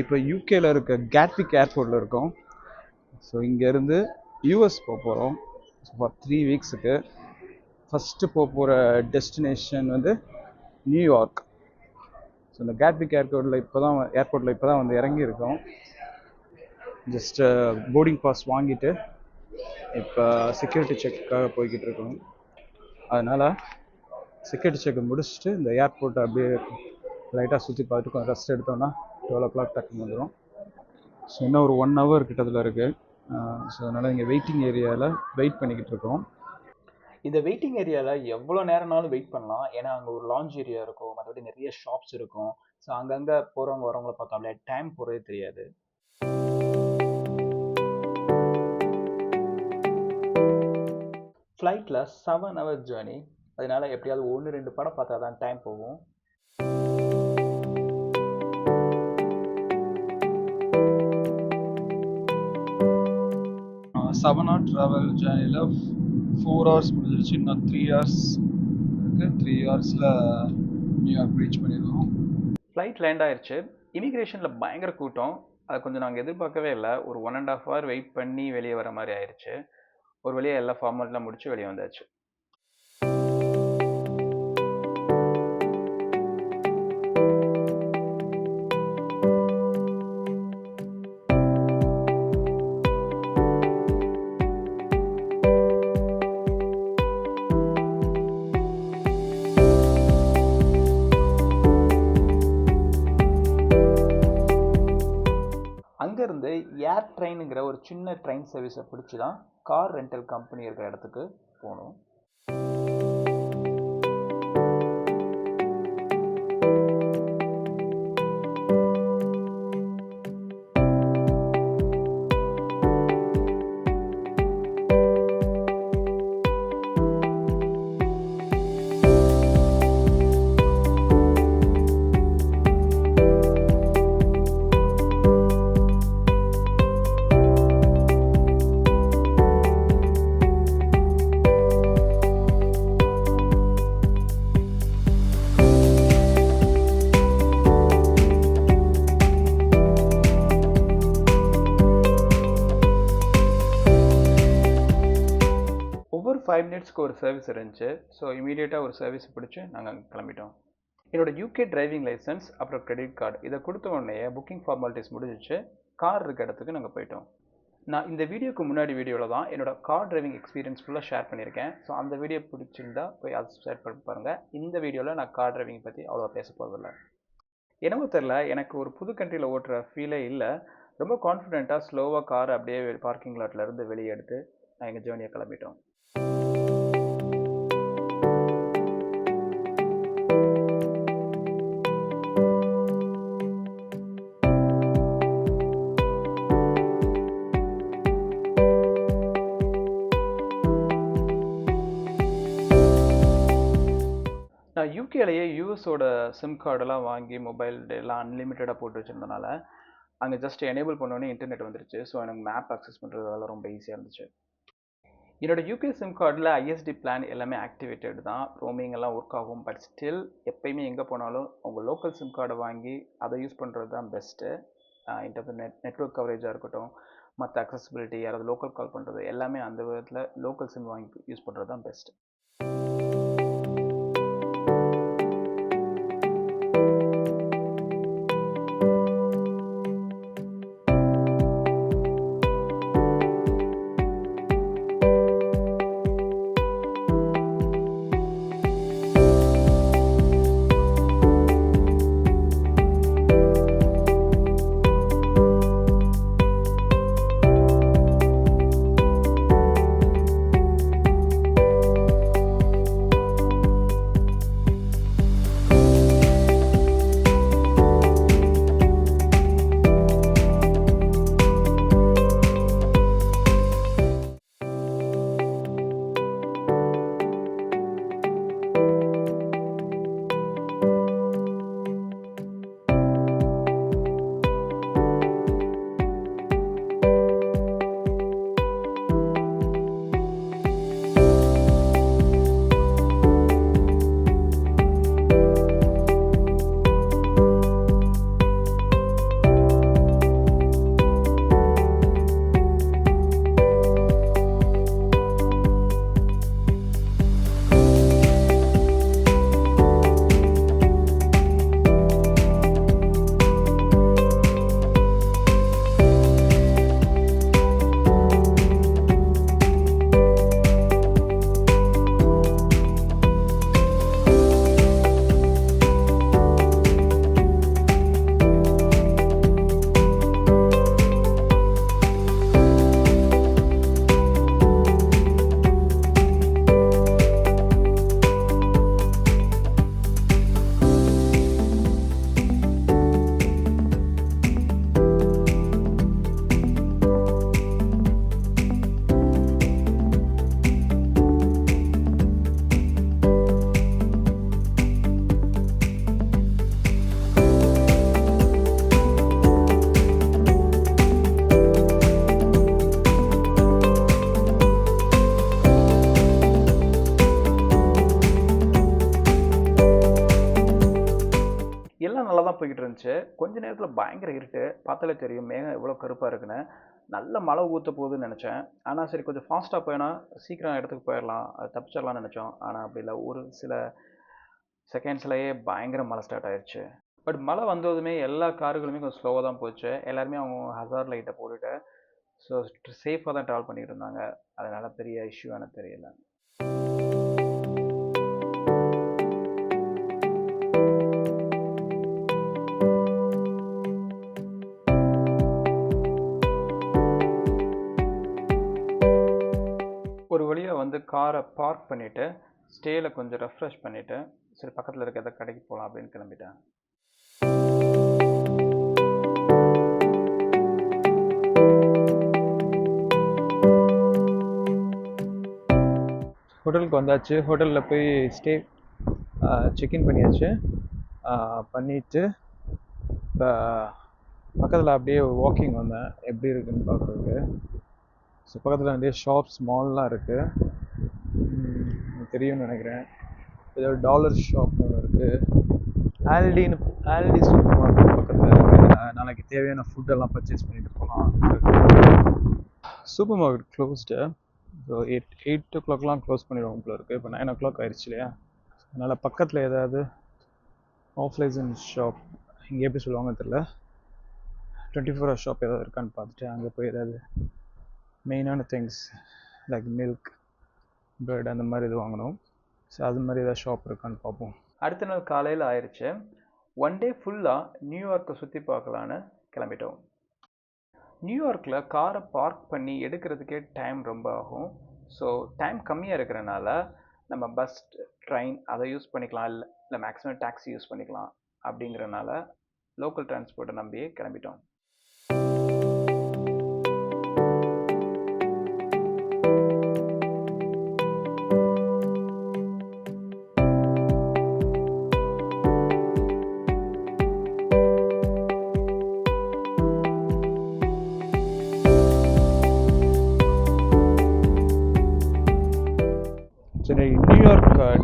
இப்போ யூகேல இருக்க கேட்விக் ஏர்போர்ட்டில் இருக்கோம். ஸோ இங்கேருந்து யூஎஸ் போக போகிறோம் ஃபார் த்ரீ வீக்ஸுக்கு ஃபஸ்ட்டு போக போகிற டெஸ்டினேஷன் வந்து நியூயார்க் ஸோ இந்த கேட்விக் ஏர்போர்ட்டில் இப்போ தான் ஏர்போர்ட்டில் இப்போ தான் வந்து இறங்கியிருக்கோம். ஜஸ்ட்டு போர்டிங் பாஸ் வாங்கிட்டு இப்போ செக்யூரிட்டி செக்காக போய்கிட்டு இருக்கோம். அதனால் செக்யூரிட்டி செக் முடிச்சுட்டு இந்த ஏர்போர்ட்டை அப்படியே லைட்டாக சுற்றி பார்த்துட்டு கொஞ்சம் ரெஸ்ட் எடுத்தோன்னா டுவெல் ஓ கிளாக் டக்குன்னு வந்துடும் ஸோ இன்னும் ஒரு ஒன் ஹவர் கிட்டத்தில் இருக்குது ஸோ அதனால் இங்கே வெயிட்டிங் ஏரியாவில் வெயிட் பண்ணிக்கிட்டு இருக்கோம். இந்த வெயிட்டிங் ஏரியாவில் எவ்வளோ நேரம்னாலும் வெயிட் பண்ணலாம். ஏன்னா அங்கே ஒரு லான்ச் ஏரியா இருக்கும். மற்றபடி நிறைய ஷாப்ஸ் இருக்கும். ஸோ அங்கங்கே போகிறவங்க வரவங்கள பார்த்தாலே டைம் போகிறதே தெரியாது. ஃப்ளைட்டில் செவன் ஹவர் ஜேர்னி அதனால் எப்படியாவது ஒன்று ரெண்டு படம் பார்த்தா தான் டைம் போகும். செவன் ஹவர் ட்ராவல் ஜேர்னியில் ஃபோர் ஹவர்ஸ் முடிஞ்சிருச்சு. இன்னும் த்ரீ ஹவர்ஸ் இருக்குது த்ரீ ஹவர்ஸில் நியூயார்க் ரீச் பண்ணிடுவோம் ஃப்ளைட் லேண்ட் ஆயிடுச்சு இமிக்ரேஷனில் பயங்கர கூட்டம். அது கொஞ்சம் நாங்கள் எதிர்பார்க்கவே இல்லை. ஒரு one and half hour wait பண்ணி வெளியே வர மாதிரி ஆயிடுச்சு ஒரு வழியாக எல்லா ஃபார்மாலிட்டிலாம் முடிச்சு வெளியே வந்தாச்சு. ஏர் ட்ரெயினுங்கிற ஒரு சின்ன ட்ரெயின் சர்வீஸை பிடிச்சி தான் கார் ரெண்டல் கம்பெனி இருக்கிற இடத்துக்கு போகணும். ஃபைவ் மினிட்ஸ்க்கு ஒரு சர்வீஸ் இருந்துச்சு. ஸோ இமீடியட்டாக ஒரு சர்வீஸ் பிடிச்சி நாங்கள் கிளம்பிட்டோம். என்னோட யூகே டிரைவிங் லைசன்ஸ் அப்புறம் கிரெடிட் கார்டு இதை கொடுத்த உடனே புக்கிங் ஃபார்மாலிட்டிஸ் முடிஞ்சிச்சு. கார் இருக்க இடத்துக்கு நாங்கள் போயிட்டோம். நான் இந்த வீடியோக்கு முன்னாடி வீடியோவில் தான் என்னோட கார் டிரைவிங் எக்ஸ்பீரியன்ஸ் ஃபுல்லாக ஷேர் பண்ணியிருக்கேன். ஸோ அந்த வீடியோ பிடிச்சிருந்தா போய் அதை ஷேர் பண்ணி பாருங்கள் இந்த வீடியோவில் நான் கார் டிரைவிங் பற்றி அவ்வளோ பேச போகிறதில்ல என்னமோ தெரில எனக்கு ஒரு புது கண்ட்ரியில் ஓட்டுற ஃபீலே இல்லை. ரொம்ப கான்ஃபிடென்ட்டாக ஸ்லோவாக கார் அப்படியே பார்க்கிங் லாட்லேருந்து வெளியே எடுத்து நான் எங்கள் ஜேர்னியை கிளம்பிட்டோம். யூஎஸோட சிம் கார்டெல்லாம் வாங்கி மொபைல் எல்லாம் அன்லிமிட்டடாக போட்டு வச்சுருந்தனால அங்கே ஜஸ்ட் எனேபிள் பண்ணோன்னே இன்டர்நெட் வந்துருச்சு. ஸோ எனக்கு மேப் அக்சஸ் பண்ணுறதுல ரொம்ப ஈஸியாக இருந்துச்சு. என்னோட யூகே சிம் கார்டில் ஐஎஸ்டி பிளான் எல்லாமே ஆக்டிவேட்டட் தான். ரோமிங் எல்லாம் ஒர்க் ஆகும் பட் ஸ்டில் எப்பயுமே எங்கே போனாலும் அவங்க லோக்கல் சிம் கார்டை வாங்கி அதை யூஸ் பண்ணுறது தான் பெஸ்ட்டு இன்டர் நெட் நெட்ஒர்க் கவரேஜாக இருக்கட்டும் மற்ற அக்சசிபிலிட்டி யாராவது லோக்கல் கால் பண்ணுறது எல்லாமே அந்த விதத்தில் லோக்கல் சிம் வாங்கி யூஸ் பண்ணுறது தான் பெஸ்ட்டு தான் போய்கிட்டு இருந்துச்சு கொஞ்ச நேரத்தில் பயங்கர இருட்டு. பார்த்தாலே தெரியும் மேகம் எவ்வளோ கருப்பாக இருக்குன்னு. நல்ல மழை ஊற்ற போகுதுன்னு நினச்சேன். ஆனால் சரி கொஞ்சம் ஃபாஸ்ட்டாக போயினா சீக்கிரம் இடத்துக்கு போயிடலாம் அது தப்பிச்சிடலாம்னு நினச்சோம். ஆனால் அப்படி இல்லை. ஒரு சில செகண்ட்ஸ்லேயே பயங்கர மழை ஸ்டார்ட் ஆயிடுச்சு பட் மழை வந்ததுமே எல்லா காருகளுமே கொஞ்சம் ஸ்லோவாக தான் போச்சு. எல்லாருமே அவங்க ஹசார் லைட்டை போட்டுட்டு ஸோ சேஃபாக தான் ட்ராவல் பண்ணிகிட்டு இருந்தாங்க. அதனால் பெரிய இஷ்யூ எனக்கு தெரியல. காரை பார்க் பண்ணிவிட்டு ஸ்டேயில் கொஞ்சம் ரெஃப்ரெஷ் பண்ணிவிட்டு சரி பக்கத்தில் இருக்க எதாவது கடைக்கு போகலாம் அப்படின்னு கிளம்பிட்டேன். ஹோட்டலுக்கு வந்தாச்சு. ஹோட்டலில் போய் ஸ்டே செக்இன் பண்ணியாச்சு. பண்ணிவிட்டு இப்போ பக்கத்தில் அப்படியே வாக்கிங் வந்தேன். எப்படி இருக்குன்னு பார்க்குறதுக்கு. ஸோ பக்கத்தில் நிறைய ஷாப்ஸ் மால்லாம் இருக்குது தெரியும்னு நினைக்கிறேன். ஏதோ டாலர் ஷாப் ஒன்று இருக்குது ஆல்டின்னு ஆல்டி சூப்பர் மார்க்கெட் பக்கத்தில் இருக்குது நாளைக்கு தேவையான ஃபுட்டெல்லாம் பர்ச்சேஸ் பண்ணிட்டு போகலாம் supermarket closed so eight eight o கிளாக்லாம் close பண்ணிடுவோம் போல இருக்குது இப்போ நைன் ஓ கிளாக் ஆயிடுச்சு இல்லையா? அதனால் பக்கத்தில் ஏதாவது ஆஃப்லைசன் ஷாப் இங்கே எப்படி சொல்லுவாங்கன்னு தெரில டுவெண்ட்டி ஃபோர் ஹவர் ஷாப் ஏதாவது இருக்கான்னு பார்த்துட்டு அங்கே போய் ஏதாவது மெயினான திங்ஸ் லைக் மில்க் பேர்டு அந்த மாதிரி இது வாங்கணும். ஸோ அது மாதிரி ஏதாவது ஷாப் இருக்கான்னு பார்ப்போம். அடுத்த நாள் காலையில் ஆயிடுச்சு ஒன் டே ஃபுல்லாக நியூயார்க்கை சுற்றி பார்க்கலான்னு கிளம்பிட்டோம். நியூயார்க்கில் காரை பார்க் பண்ணி எடுக்கிறதுக்கே டைம் ரொம்ப ஆகும். ஸோ டைம் கம்மியாக இருக்கிறனால நம்ம பஸ் ட்ரெயின் அதை யூஸ் பண்ணிக்கலாம். இல்லை இல்லை மேக்ஸிமம் டாக்ஸி யூஸ் பண்ணிக்கலாம். அப்படிங்கிறனால லோக்கல் டிரான்ஸ்போர்ட்டை நம்பியே கிளம்பிட்டோம்.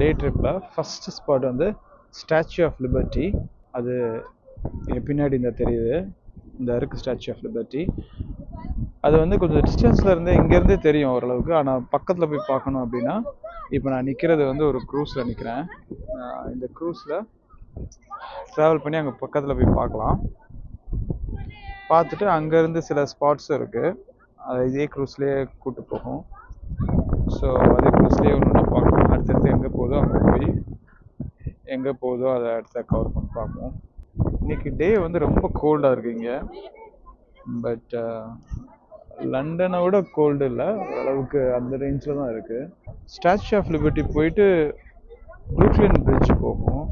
டே ட்ரிப்பில் ஃபஸ்ட்டு ஸ்பாட் வந்து ஸ்டாச்சு ஆஃப் லிபர்ட்டி அது பின்னாடி இந்த தெரியுது. இந்த இருக்கு ஸ்டாச்சு ஆஃப் லிபர்ட்டி அது வந்து கொஞ்சம் டிஸ்டன்ஸில் இருந்து இங்கேருந்தே தெரியும் ஓரளவுக்கு. ஆனால் பக்கத்தில் போய் பார்க்கணும் அப்படின்னா இப்போ நான் நிற்கிறது வந்து ஒரு க்ரூஸில் நிற்கிறேன் இந்த க்ரூஸில் ட்ராவல் பண்ணி அங்கே பக்கத்தில் போய் பார்க்கலாம். பார்த்துட்டு அங்கேருந்து சில ஸ்பாட்ஸும் இருக்குது அதை இதே க்ரூஸ்லேயே கூப்பிட்டு போகும். ஸோ அதே ப்ளஸ்லேயே ஒன்று ஒன்று அடுத்தடுத்து எங்கே போகுதோ அங்கே போய் எங்கே போகுதோ அதை அடுத்த கவர் பண்ணி பார்ப்போம். இன்னைக்கு டே வந்து ரொம்ப கோல்டாக இருக்கு இங்கே. பட் லண்டனை விட கோல்டு இல்லை. ஓரளவுக்கு அந்த ரேஞ்சில் தான் இருக்குது ஸ்டாச்சு ஆஃப் லிபர்ட்டி போயிட்டு ப்ரூக்லின் பிரிட்ஜ் போகும்.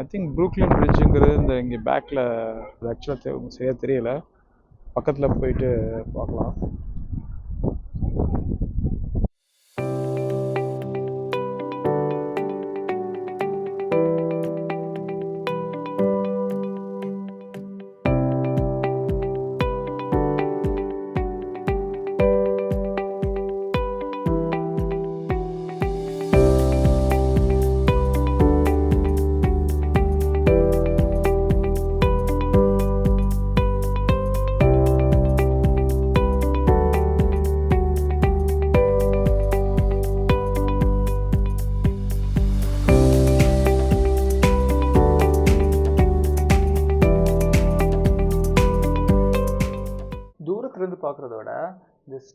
ஐ திங்க் ப்ரூக்லின் பிரிட்ஜுங்கிறது இந்த இங்கே பேக்கில் ஆக்சுவலாக சரியாக தெரியல. பக்கத்தில் போயிட்டு பார்க்கலாம்.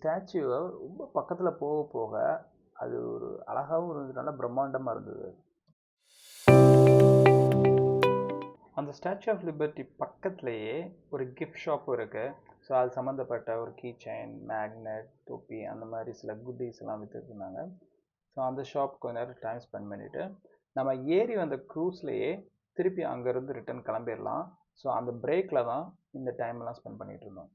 ஸ்டாச்சுவை ரொம்ப பக்கத்தில் போக போக அது ஒரு அழகாகவும் இருந்தது நல்லா பிரம்மாண்டமாக இருந்தது. அந்த ஸ்டாச்சு ஆஃப் லிபர்ட்டி பக்கத்துலேயே ஒரு கிஃப்ட் ஷாப்பும் இருக்குது ஸோ அது சம்மந்தப்பட்ட ஒரு கீ செயின் மேக்னெட் தொப்பி அந்த மாதிரி சில குட்டீஸ் எல்லாம் விற்றுருந்தாங்க ஸோ அந்த ஷாப் கொஞ்ச நேரம் டைம் ஸ்பெண்ட் பண்ணிவிட்டு நம்ம ஏறி வந்த க்ரூஸ்லேயே திருப்பி அங்கேருந்து ரிட்டர்ன் கிளம்பிடலாம். ஸோ அந்த பிரேக்கில் தான் இந்த டைம்லாம் ஸ்பெண்ட் பண்ணிகிட்டு இருந்தோம்.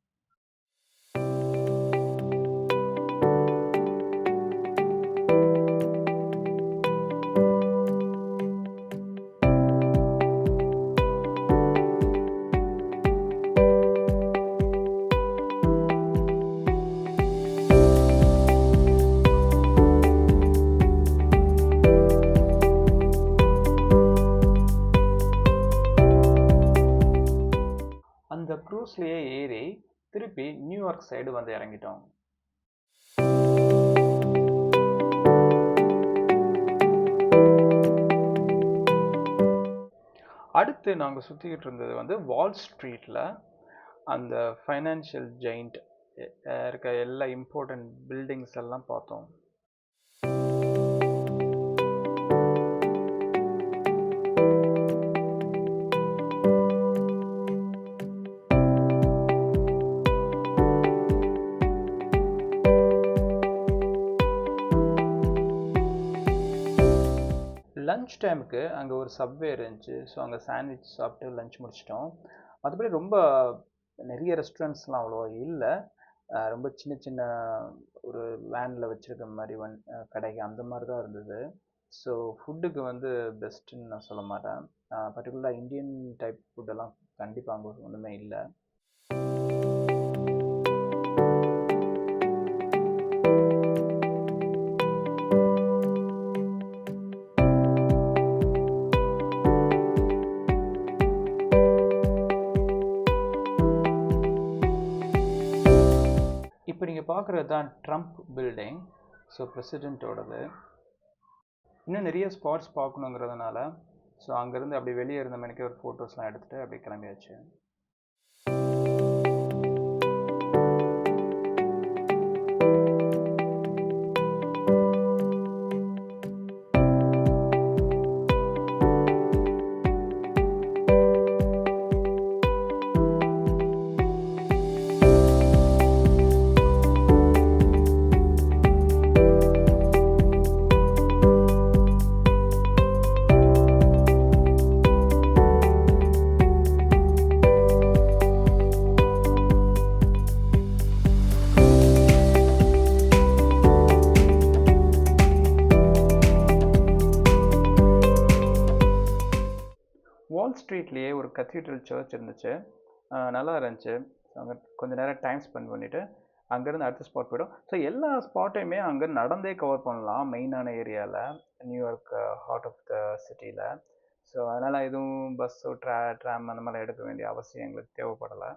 சைடு வந்து இறங்கிட்டோம். அடுத்து நாங்கள் சுற்றிக்கிட்டு இருந்தது வந்து வால் ஸ்ட்ரீட்டில் அந்த ஃபைனான்ஷியல் ஜெயிண்ட் இருக்க எல்லா இம்பார்ட்டண்ட் பில்டிங்ஸ் எல்லாம் பார்த்தோம். லஞ்ச் டைமுக்கு அங்கே ஒரு சப்வே இருந்துச்சு. ஸோ அங்கே சாண்ட்விச் சாப்பிட்டு லஞ்ச் முடிச்சிட்டோம். மற்றபடி ரொம்ப நிறைய ரெஸ்டாரண்ட்ஸ்லாம் அவ்வளோவா இல்லை. ரொம்ப சின்ன சின்ன ஒரு வேனில் வச்சுருக்க மாதிரி வன் கடைக்கு அந்த மாதிரி தான் இருந்தது. ஸோ ஃபுட்டுக்கு வந்து பெஸ்ட்டுன்னு நான் சொல்ல மாட்டேன். பர்டிகுலராக இந்தியன் டைப் ஃபுட்டெல்லாம் கண்டிப்பாக அங்கே ஒன்றுமே இல்லை. பார்க்குறது தான் ட்ரம்ப் பில்டிங் ஸோ ப்ரெசிடெண்ட்டோடது இன்னும் நிறைய ஸ்பாட்ஸ் பார்க்கணுங்கிறதுனால ஸோ அங்கேருந்து அப்படி வெளியே இருந்த மணிக்கு ஒரு ஃபோட்டோஸ்லாம் எடுத்துகிட்டு அப்படியே கிளம்பியாச்சு. கத்தீட்ரல் சர்ச் இருந்துச்சு. நல்லா இருந்துச்சு. அங்கே கொஞ்ச நேரம் டைம் ஸ்பெண்ட் பண்ணிவிட்டு அங்கேருந்து அடுத்த ஸ்பாட் போய்டும். ஸோ எல்லா ஸ்பாட்டையுமே அங்கே நடந்தே கவர் பண்ணலாம் மெயினான ஏரியாவில் நியூயார்க் ஹார்ட் ஆஃப் த சிட்டியில் ஸோ அதனால் எதுவும் பஸ்ஸோ ட்ரா ட்ராம் அந்த மாதிரி எடுக்க வேண்டிய அவசியம் எங்களுக்கு தேவைப்படலை.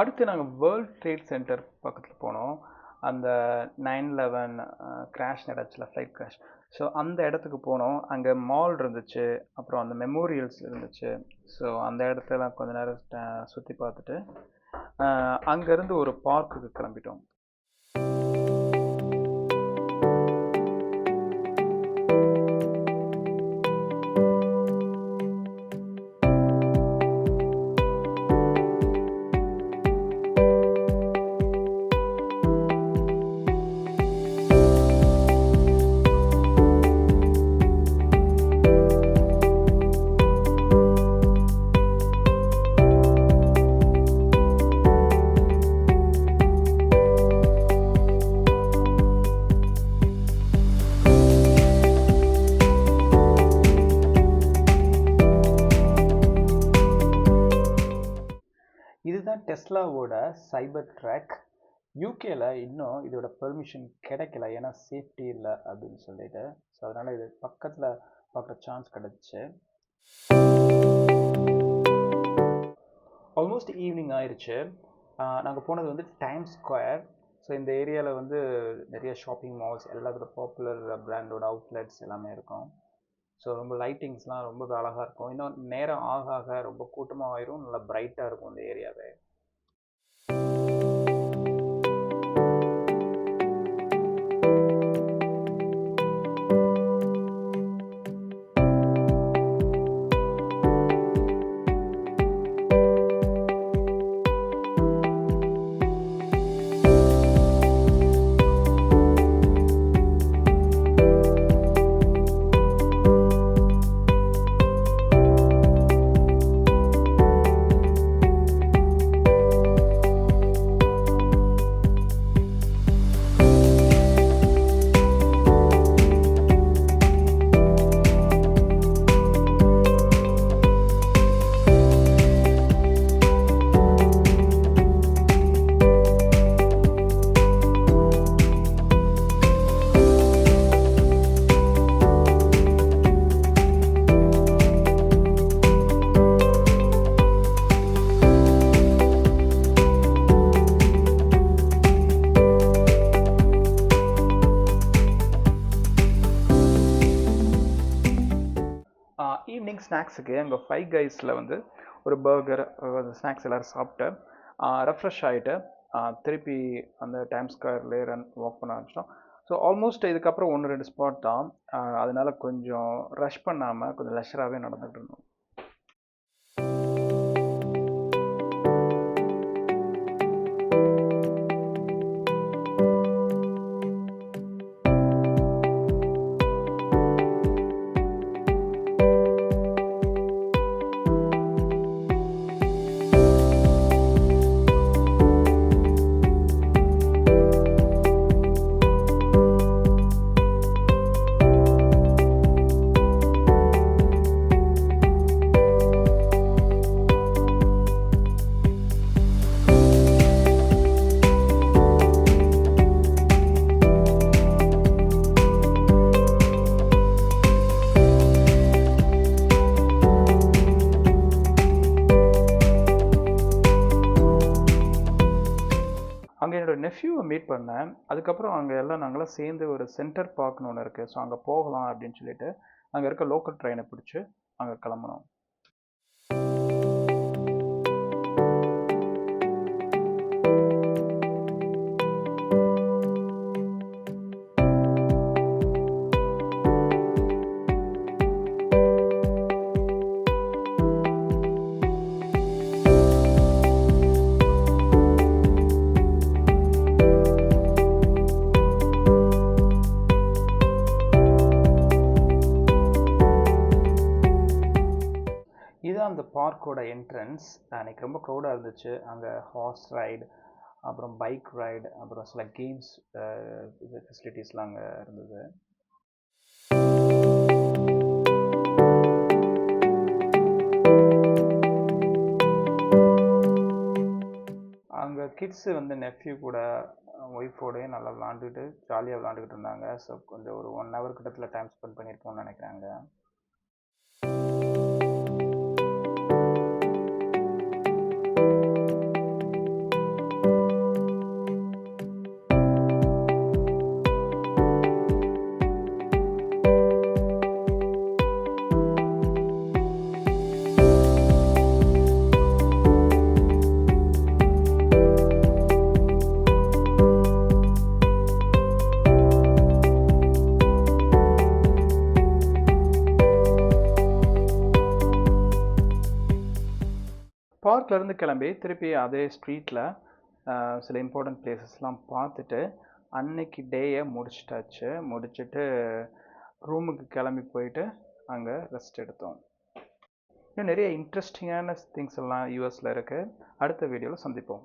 அடுத்து நாங்கள் வேர்ல்ட் ட்ரேட் சென்டர் பக்கத்தில் போனோம். அந்த நைன் லெவன் கிராஷ் நடந்துச்சுல ஃப்ளைட் கிராஷ் ஸோ அந்த இடத்துக்கு போனோம். அங்கே மால் இருந்துச்சு. அப்புறம் அந்த மெமோரியல்ஸ் இருந்துச்சு. ஸோ அந்த இடத்தெல்லாம் கொஞ்ச நேரம் சுற்றி பார்த்துட்டு அங்கேருந்து ஒரு பார்க்குக்கு கிளம்பிட்டோம். இதுதான் டெஸ்லாவோட சைபர் ட்ராக். யூகேல இன்னும் இதோட பெர்மிஷன் கிடைக்கல. ஏன்னா சேஃப்டி இல்லை அப்படின்னு சொல்லிட்டு. ஸோ அதனால் இது பக்கத்தில் பார்க்குற சான்ஸ் கிடச்சி. ஆல்மோஸ்ட் ஈவினிங் ஆயிடுச்சு நாங்கள் போனது வந்து டைம் ஸ்கொயர் ஸோ இந்த ஏரியாவில் வந்து நிறைய ஷாப்பிங் மால்ஸ் எல்லாத்தோட பாப்புலர் பிராண்டோட அவுட்லெட்ஸ் எல்லாமே இருக்கும். ஸோ ரொம்ப லைட்டிங்ஸ்லாம் ரொம்ப அழகாக இருக்கும். இன்னும் நேரம் ஆக ஆக ரொம்ப கூட்டமாக ஆயிரும் நல்லா பிரைட்டாக இருக்கும் அந்த ஏரியாவே அங்கே கைஸில் வந்து ஒரு பர்கர் ஸ்நாக்ஸ் எல்லோரும் சாப்பிட்டு ரெஃப்ரெஷ் ஆகிட்டு திருப்பி அந்த டைம் ஸ்கொயர்லேயே ரன் வாக் பண்ண ஆரம்பிச்சிட்டோம். ஸோ ஆல்மோஸ்ட் இதுக்கப்புறம் ஒன்று ரெண்டு ஸ்பாட் தான். அதனால் கொஞ்சம் ரஷ் பண்ணாமல் கொஞ்சம் லெஷராகவே நடந்துகிட்டு இருந்தோம். அதுக்கப்புறம் அங்கே எல்லாம் நாங்களாம் சேர்ந்து ஒரு சென்டர் பார்க்னு ஒன்று இருக்குது ஸோ அங்கே போகலாம் அப்படின்னு சொல்லிட்டு அங்கே இருக்க லோக்கல் ட்ரெயினை பிடிச்சி அங்கே கிளம்புனோம். பார்க்கோட என்ட்ரன்ஸ் அன்றைக்கி ரொம்ப க்ரௌடாக இருந்துச்சு. அங்கே ஹார்ஸ் ரைடு அப்புறம் பைக் ரைடு அப்புறம் சில கேம்ஸ் இது ஃபெசிலிட்டிஸ்லாம் அங்கே இருந்தது. அங்கே கிட்ஸு வந்து நெஃப்யூ கூட ஒய்ஃபோடையும் நல்லா விளாண்டுட்டு ஜாலியாக விளாண்டுக்கிட்டு இருந்தாங்க. ஸோ கொஞ்சம் ஒரு ஒன் ஹவர் கிட்டத்தில் டைம் ஸ்பெண்ட் பண்ணியிருக்கோம்னு நினைக்கிறாங்க. பார்க்லேருந்து கிளம்பி திருப்பி அதே ஸ்ட்ரீட்டில் சில இம்பார்ட்டண்ட் பிளேசஸ்லாம் பார்த்துட்டு அன்னைக்கு டேயை முடிச்சிட்டாச்சு. முடிச்சுட்டு ரூமுக்கு கிளம்பி போயிட்டு அங்கே ரெஸ்ட் எடுத்தோம். இன்னும் நிறைய இன்ட்ரெஸ்டிங்கான திங்ஸ் எல்லாம் யூஎஸில் இருக்குது அடுத்த வீடியோவில் சந்திப்போம்.